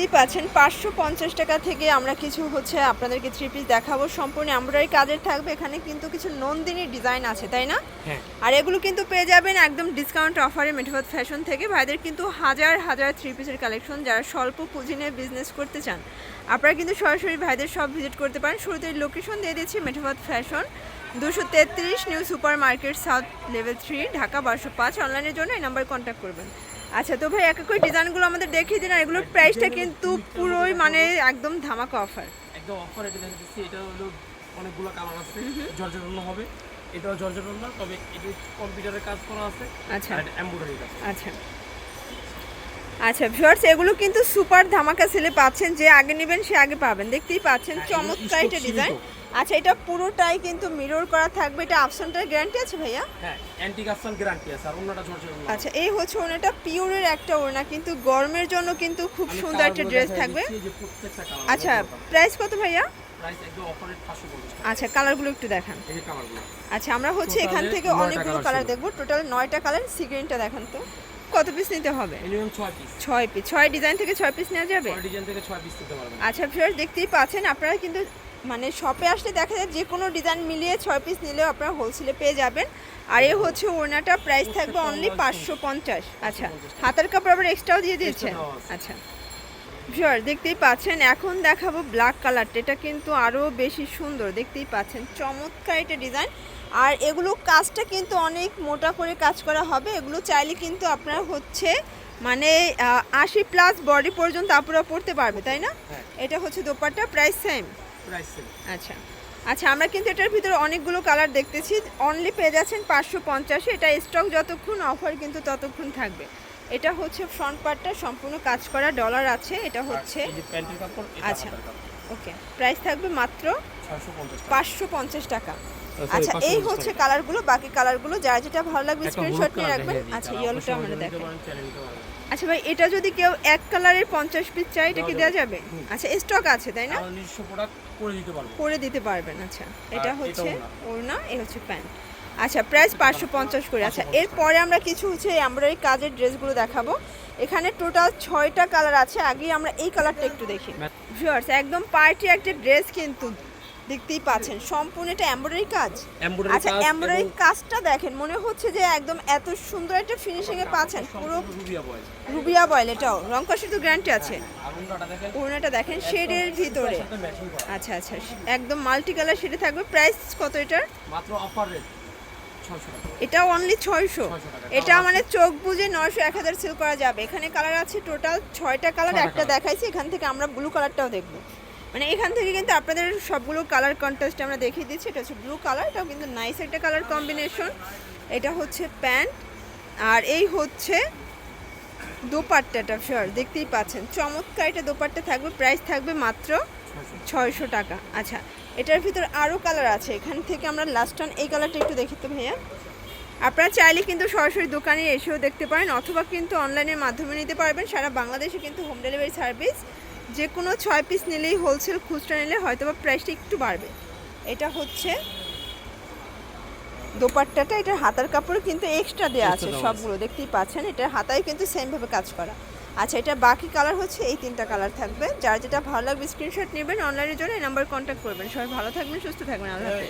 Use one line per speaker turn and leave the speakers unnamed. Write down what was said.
দেখতেই পাচ্ছেন পাঁচশো পঞ্চাশ টাকা থেকে আমরা কিছু হচ্ছে আপনাদেরকে থ্রি পিস দেখাবো। সম্পূর্ণ এমব্রয়ডারি কাজের থাকবে এখানে কিন্তু কিছু নন্দিনী ডিজাইন আছে তাই না?
হ্যাঁ।
আর এগুলো কিন্তু পেয়ে যাবেন একদম ডিসকাউন্ট অফারে মেঠোবাদ ফ্যাশন থেকে। ভাইদের কিন্তু হাজার হাজার থ্রি পিসের কালেকশন যারা স্বল্প পুঁজি নিয়ে বিজনেস করতে চান। আপনারা কিন্তু সরাসরি ভাইদের সব ভিজিট করতে পারেন। শুরুতে লোকেশন দিয়ে দিচ্ছি মেঠোবাদ ফ্যাশন দুশো তেত্রিশ new super market south level three Dhaka বারোশো পাঁচ। অনলাইনের জন্য এই নাম্বার কন্ট্যাক্ট করবেন। আচ্ছা তো ভাই এক এক করে ডিজাইনগুলো আমাদের দেখিয়ে দিন আর এগুলোর প্রাইসটা কিন্তু পুরোই মানে একদম ধামাকা অফার
একদম অফার এটা দিচ্ছি। এটা হলো অনেকগুলো কালার আছে। জর্জেটন হবে। এটাও জর্জেটন না তবে এটা কম্পিউটারের কাজ করা আছে
আচ্ছা।
আর এমব্রয়ডারি কাজ
আচ্ছা। আচ্ছা ভিউয়ার্স এগুলো কিন্তু সুপার ধামাকা সেলে পাচ্ছেন। যে আগে নেবেন সে আগে পাবেন। দেখতেই পাচ্ছেন
হ্যাঁ,
চমৎকার এটা ডিজাইন। আচ্ছা এটা পুরোটাই কিন্তু মিরর করা থাকবে। এটা আপশনটার গ্যারান্টি আছে ভাইয়া?
হ্যাঁ অ্যান্টি কাস্টম গ্যারান্টি আছে আর অন্যটা জর্জেটন
আচ্ছা এই হচ্ছে ওনাটা পিওরের একটা ওড়না কিন্তু গরমের জন্য কিন্তু খুব সুন্দর একটা ড্রেস থাকবে। আচ্ছা প্রাইস কত ভাইয়া?
প্রাইস একদম অফারের 550
আচ্ছা কালারগুলো একটু দেখান। আচ্ছা আমরা হচ্ছে এখান থেকে অনেকগুলো কালার। দেখব। টোটাল নয়টা কালার সিগ্রিনটা দেখান তো। কত পিস নিতে হবে?
মিনিমাম 6 পিস
ছয় পিস ছয় ডিজাইন থেকে ছয় পিস নেওয়া যাবে?
ছয় ডিজাইন থেকে 6 পিস দিতে পারবেন।
আচ্ছা ভিউয়ার দেখতেই পাচ্ছেন আপনারা কিন্তু মানে শপে আসলে দেখা যায় যে কোনো ডিজাইন মিলিয়ে ছয় পিস নিলেও আপনারা হোলসেলে পেয়ে যাবেন। আর এ হচ্ছে ওড়নাটা প্রাইস থাকবে অনলি পাঁচশো পঞ্চাশ। আচ্ছা হাতের কাপড় আবার এক্সট্রাও দিয়ে দিচ্ছেন আচ্ছা। ভিউয়ার দেখতেই পাচ্ছেন এখন দেখাবো ব্ল্যাক কালারটা এটা কিন্তু আরও বেশি সুন্দর দেখতেই পাচ্ছেন। চমৎকার এটা ডিজাইন আর এগুলো কাজটা কিন্তু অনেক মোটা করে কাজ করা হবে। এগুলো চাইলে কিন্তু আপনার হচ্ছে মানে আশি প্লাস বডি পর্যন্ত আপুরা পড়তে পারবে তাই না?
হ্যাঁ।
এটা হচ্ছে দোপাট্টা প্রাইস সেম
প্রাইস।
আচ্ছা। আচ্ছা আমরা কিন্তু এটার ভিতরে অনেকগুলো কালার দেখতেছি। অনলি পেয়ে যাচ্ছেন পাঁচশো পঞ্চাশে। এটা স্টক যতক্ষণ অফার কিন্তু ততক্ষণ থাকবে। এটা হচ্ছে ফ্রন্ট পার্টটা সম্পূর্ণ কাজ করা ডলার আছে। এটা হচ্ছে আচ্ছা। ওকে প্রাইস থাকবে মাত্র পাঁচশো পঞ্চাশ টাকা। আচ্ছা এই হচ্ছে কালারগুলো বাকি কালারগুলো যার যেটা ভালো লাগবে স্ক্রিনশট নিয়ে রাখবেন। আচ্ছা ইয়েলোটা আমরা দেখেন আচ্ছা ভাই এটা যদি কেউ এক কালারের পঞ্চাশ পিস চাই এটা কি দেওয়া যাবে। আচ্ছা স্টক আছে তাই না?
নিজস্ব প্রোডাক্ট করে দিতে পারব।
করে দিতে পারবেন আচ্ছা। এটা হচ্ছে ওড়না এ হচ্ছে প্যান্ট। আচ্ছা প্রাইস পাঁচশো পঞ্চাশ করে। আচ্ছা
550
এরপরে আমরা কিছু হচ্ছে এমব্রয়ডারি কাজের ড্রেসগুলো দেখাবো। এখানে টোটাল ছয়টা কালার আছে। আগে আমরা এই কালারটা একটু দেখি। ভিউয়ার্স একদম পার্টি একটা ড্রেস কিন্তু। দেখতেই পাচ্ছেন। সম্পূর্ণ এটা এমব্রয়ডারি কাজ। আচ্ছা এমব্রয়ডারি কাজটা দেখেন মনে হচ্ছে যে একদম এত সুন্দর একটা ফিনিশিং এ পাচ্ছেন। পুরো
রুবিয়া বয়েল।
এটাও। রং কষের তো গ্যারান্টি আছে।
আর অন্যটা দেখেন।
শেডের ভিতরে। আচ্ছা আচ্ছা একদম মাল্টি কালার শেডে থাকবে। প্রাইস কত এটার?
মাত্র অফার রেট
এটা অনলি ছয়শো। এটা মানে চোখ বুঝে নয়শো এক হাজার সেল করা যাবে। এখানে কালার আছে টোটাল ছয়টা কালার একটা। দেখাইছি। এখান থেকে আমরা ব্লু কালারটাও দেখব। মানে এখান থেকে কিন্তু আপনাদের সবগুলো কালার কন্ট্রাস্ট আমরা দেখিয়ে দিচ্ছি। এটা হচ্ছে ব্লু কালার এটাও কিন্তু নাইস একটা কালার কম্বিনেশন এটা হচ্ছে প্যান্ট আর এই হচ্ছে দোপাট্টাটা শিওর দেখতেই পাচ্ছেন। চমৎকার এটা দোপাট্টা থাকবে প্রাইস থাকবে মাত্র ছয়শো টাকা। আচ্ছা এটার ভিতর আরও কালার আছে। এখান থেকে আমরা লাস্ট অন এই কালারটা একটু দেখি তো ভাইয়া। আপনারা চাইলে কিন্তু সরাসরি দোকানে এসেও দেখতে পারেন, অথবা কিন্তু অনলাইনের মাধ্যমে নিতে পারবেন। সারা বাংলাদেশে কিন্তু হোম ডেলিভারি সার্ভিস যে কোনো ছয় পিস নিলেই হোলসেল খুচরা নিলে হয়তো বা প্রাইসটা একটু বাড়বে। এটা হচ্ছে দোপাট্টাটা এটার হাতার কাপড় কিন্তু এক্সট্রা দেওয়া আছে। সবগুলো দেখতেই পাচ্ছেন এটার হাতায় কিন্তু সেমভাবে কাজ করা। আচ্ছা এটা বাকি কালার হচ্ছে এই তিনটা কালার থাকবে। যার যেটা ভালো লাগবে স্ক্রিনশট নেবেন অনলাইনের জন্য এই নাম্বার কন্ট্যাক্ট করবেন। সবাই ভালো থাকবেন সুস্থ থাকবেন আল্লাহ